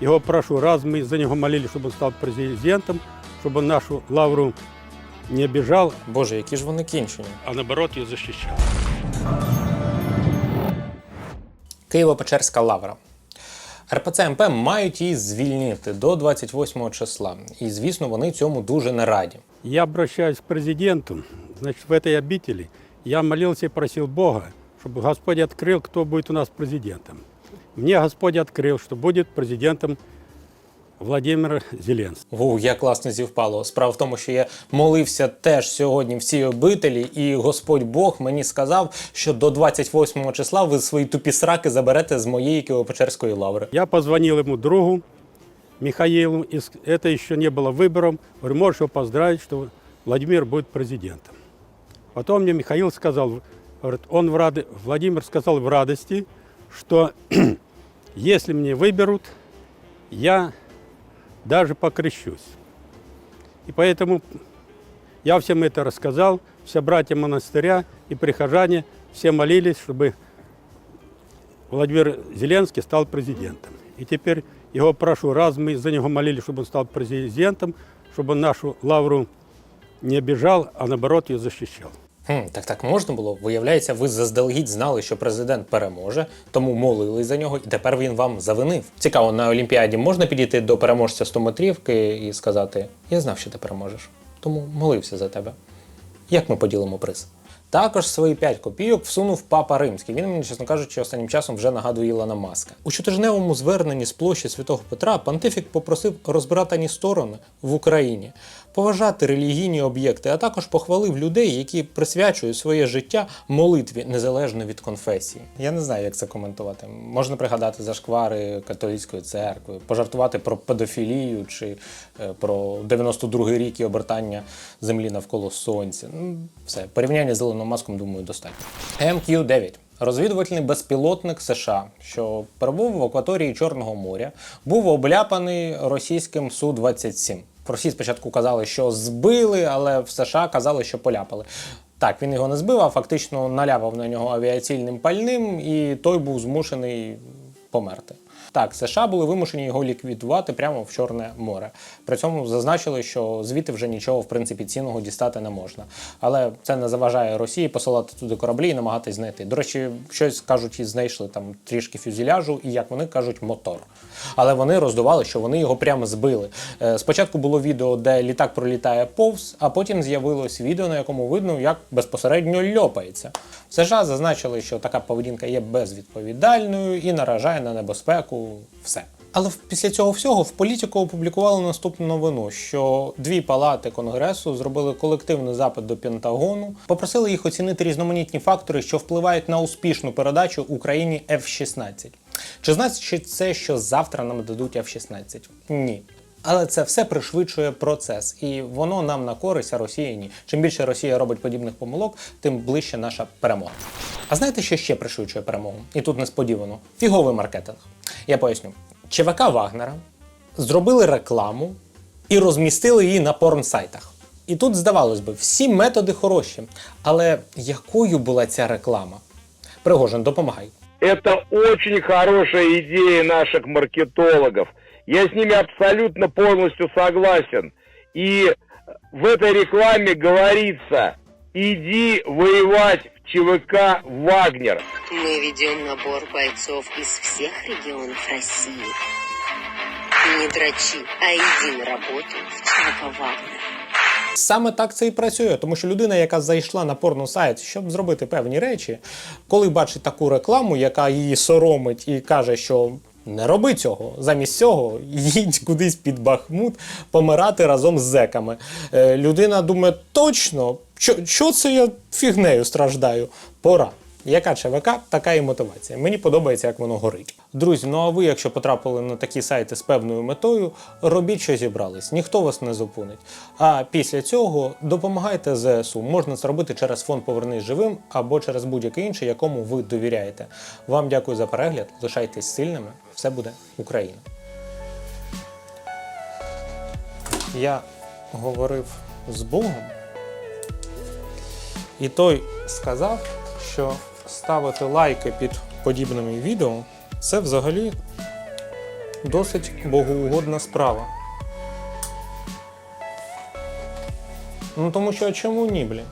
его прошу, раз мы за него молились, чтобы он стал президентом, чтобы он нашу лавру не обижал, Боже, які ж вони кінчені. а наоборот ее защищал. Києво-Печерська лавра. РПЦ МП мають її звільнити до 28 числа. І, звісно, вони цьому дуже не раді. Я обращаюсь к президенту. Значит, в этой обители я молился и просил Бога, чтобы Господь открыл, кто будет у нас президентом. Мне Господь открыл, что будет президентом Владимир Зеленский. Воу, як класно зівпало. Справа в тому, що я молився теж сьогодні в цій обителі, і Господь Бог мені сказав, що до 28 числа ви свої тупі сраки заберете з моєї Києво-Печерської лаври. Я позвонил ему другу, Михаилу, и с- это еще не было выбором. Говорю, можешь его поздравить, что Владимир будет президентом. Потом мне Михаил сказал, говорит, он в рады, Владимир сказал в радости, что если мне выберут, я даже покрещусь. И поэтому я всем это рассказал, все братья монастыря и прихожане, все молились, чтобы Владимир Зеленский стал президентом. И теперь его прошу, раз мы за него молились, чтобы он стал президентом, чтобы он нашу лавру не обижал, а наоборот ее защищал. Хм, так так можна було. Виявляється, ви заздалегідь знали, що президент переможе, тому молились за нього, і тепер він вам завинив. Цікаво, на Олімпіаді можна підійти до переможця 100 метрівки і сказати: Я знав, що ти переможеш, тому молився за тебе. Як ми поділимо приз? Також свої 5 копійок всунув папа римський. Він мені, чесно кажучи, останнім часом вже нагадує Ілона Маска. У щотижневому зверненні з площі Святого Петра понтифік попросив розбратані сторони в Україні, поважати релігійні об'єкти, а також похвалив людей, які присвячують своє життя молитві незалежно від конфесії. Я не знаю, як це коментувати. Можна пригадати зашквари католицької церкви, пожартувати про педофілію чи е, про 92-й рік і обертання землі навколо сонця. Ну, все, порівняння з Ілоном Маском, думаю, достатньо. MQ-9. Розвідувальний безпілотник США, що перебув в акваторії Чорного моря, був обляпаний російським Су-27. В спочатку казали, що збили, але в США казали, що поляпали. Так, він його не збив, а фактично налявав на нього авіаційним пальним, і той був змушений померти. Так, США були вимушені його ліквідувати прямо в Чорне море. При цьому зазначили, що звідти вже нічого в принципі цінного дістати не можна. Але це не заважає Росії посилати туди кораблі і намагатись знайти. До речі, щось кажуть, і знайшли там трішки фюзеляжу, і як вони кажуть, мотор. Але вони роздували, що вони його прямо збили. Е, Спочатку було відео, де літак пролітає повз, а потім з'явилось відео, на якому видно, як безпосередньо льопається. США зазначили, що така поведінка є безвідповідальною і наражає на небезпеку все. Але після цього всього в політику опублікували наступну новину, що дві палати конгресу зробили колективний запит до Пентагону, попросили їх оцінити різноманітні фактори, що впливають на успішну передачу Україні F-16. Чи значить це, що завтра нам дадуть F-16? Ні. Але це все пришвидшує процес, і воно нам на користь, а Росії ні. Чим більше Росія робить подібних помилок, тим ближче наша перемога. А знаєте, що ще пришвидшує перемогу? І тут несподівано фіговий маркетинг. Я поясню. ЧВК Вагнера зробили рекламу і розмістили її на порнсайтах. І тут, здавалось би, всі методи хороші. Але якою була ця реклама? Пригожин, допомагай. Это очень хорошая идея наших маркетологов. Я с ними абсолютно полностью согласен. И в этой рекламе говорится, иди воевать в ЧВК «Вагнер». Мы ведем набор бойцов из всех регионов России. Не дрочи, а иди на работу в ЧВК «Вагнер». Саме так це і працює, тому що людина, яка зайшла на порносайт, щоб зробити певні речі, коли бачить таку рекламу, яка її соромить і каже, що не роби цього, замість цього їдь кудись під Бахмут помирати разом з зеками. Е, людина думає, точно, що, це я фігнею страждаю? Пора. Яка ЧВК, така і мотивація. Мені подобається, як воно горить. Друзі, ну а ви, якщо потрапили на такі сайти з певною метою, робіть, що зібрались, ніхто вас не зупинить. А після цього допомагайте ЗСУ. Можна це робити через фонд Повернись живим або через будь-який інший, якому ви довіряєте. Вам дякую за перегляд. Лишайтесь сильними. Все буде Україна. Я говорив з Богом. І той сказав, що ставити лайки під подібними відео це взагалі Досить богоугодна справа. Ну тому що чому ні, блін?